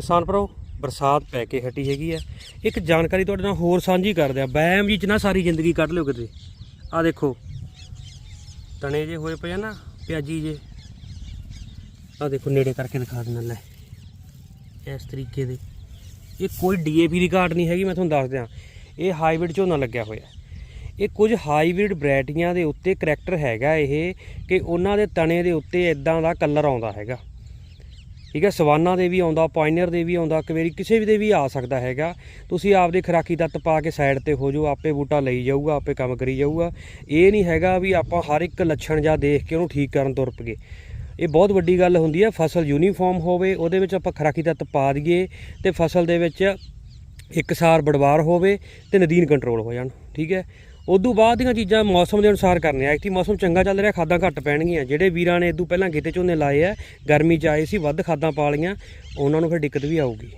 ਕਿਸਾਨ ਭਰਾਓ ਬਰਸਾਤ ਪੈ ਕੇ ਹਟੀ ਹੈਗੀ ਆ। ਇੱਕ ਜਾਣਕਾਰੀ ਤੁਹਾਡੇ ਨਾਲ ਹੋਰ ਸਾਂਝੀ ਕਰਦੇ ਆ। ਵਹਿਮ ਜੀ ਚ ਨਾ ਸਾਰੀ ਜ਼ਿੰਦਗੀ ਕੱਢ ਲਿਓ ਕਿਤੇ। ਆ ਦੇਖੋ। ਤਣੇ ਜੇ ਹੋਏ ਪਏ ਆ ਨਾ, ਪਿਆਜੀ ਜੇ। ਆ ਦੇਖੋ, ਨੇੜੇ ਕਰਕੇ ਦਿਖਾ ਦਿੰਦਾ, ਲੈ। ਇਸ ਤਰੀਕੇ ਦੇ। ਇਹ ਕੋਈ ਡੀਏਪੀ ਦੀ ਘਾਟ ਨਹੀਂ ਹੈਗੀ, ਮੈਂ ਤੁਹਾਨੂੰ ਦੱਸ ਦਿਆਂ। ਇਹ ਹਾਈਬ੍ਰਿਡ ਝੋਨਾ ਲੱਗਿਆ ਹੋਇਆ। ਇਹ ਕੁਝ ਹਾਈਬ੍ਰਿਡ ਵੈਰਾਈਟੀਆਂ ਦੇ ਉੱਤੇ ਕਰੈਕਟਰ ਹੈਗਾ ਇਹ, ਕਿ ਉਹਨਾਂ ਦੇ ਤਣੇ ਦੇ ਉੱਤੇ ਇਦਾਂ ਦਾ ਕਲਰ ਆਉਂਦਾ ਹੈਗਾ। ਠੀਕ ਹੈ, ਸਵਾਨਾ ਦੇ ਵੀ ਆਉਂਦਾ ਪਾਇਨੀਅਰ ਦੇ ਵੀ ਆਉਂਦਾ ਕਵੇਰੀ ਕਿਸੇ ਵੀ ਦੇ ਵੀ ਆ ਸਕਦਾ ਹੈਗਾ। ਤੁਸੀਂ ਆਪਦੇ ਖਰਾਕੀ ਤੱਤ ਪਾ ਕੇ ਸਾਈਡ ਤੇ ਹੋ ਜਾਓ, ਆਪੇ ਬੂਟਾ ਲਈ ਜਾਊਗਾ, ਆਪੇ ਕੰਮ ਕਰੀ ਜਾਊਗਾ। ਇਹ ਨਹੀਂ ਹੈਗਾ ਵੀ ਆਪਾਂ ਹਰ ਇੱਕ ਲੱਛਣ ਜਾਂ ਦੇਖ ਕੇ ਉਹਨੂੰ ਠੀਕ ਕਰਨ ਤੁਰ ਪਈਏ। ਇਹ ਬਹੁਤ ਵੱਡੀ ਗੱਲ ਹੁੰਦੀ ਹੈ, ਫਸਲ ਯੂਨੀਫਾਰਮ ਹੋਵੇ, ਉਹਦੇ ਵਿੱਚ ਆਪਾਂ ਖਰਾਕੀ ਤੱਤ ਪਾ ਦਈਏ ਤੇ ਫਸਲ ਦੇ ਵਿੱਚ ਇੱਕਸਾਰ ਬੜਵਾਰ ਹੋਵੇ ਤੇ ਨਦੀਨ ਕੰਟਰੋਲ ਹੋ ਜਾਣ, ਠੀਕ ਹੈ। ਉਦੋਂ ਬਾਅਦ ਦੀਆਂ ਚੀਜ਼ਾਂ ਮੌਸਮ ਦੇ ਅਨੁਸਾਰ ਕਰਨੇ ਆ। ਐਕਟੀ ਮੌਸਮ ਚੰਗਾ ਚੱਲ ਰਿਹਾ, ਖਾਦਾਂ ਘੱਟ ਪੈਣਗੀਆਂ। ਜਿਹੜੇ ਵੀਰਾਂ ਨੇ ਇਦੋਂ ਪਹਿਲਾਂ ਗਿੱਤੇ ਝੋਨੇ ਲਾਏ ਆ, ਗਰਮੀ ਚ ਆਏ ਸੀ, ਵੱਧ ਖਾਦਾਂ ਪਾ ਲਈਆਂ, ਉਹਨਾਂ ਨੂੰ ਫਿਰ ਦਿੱਕਤ ਵੀ ਆਊਗੀ।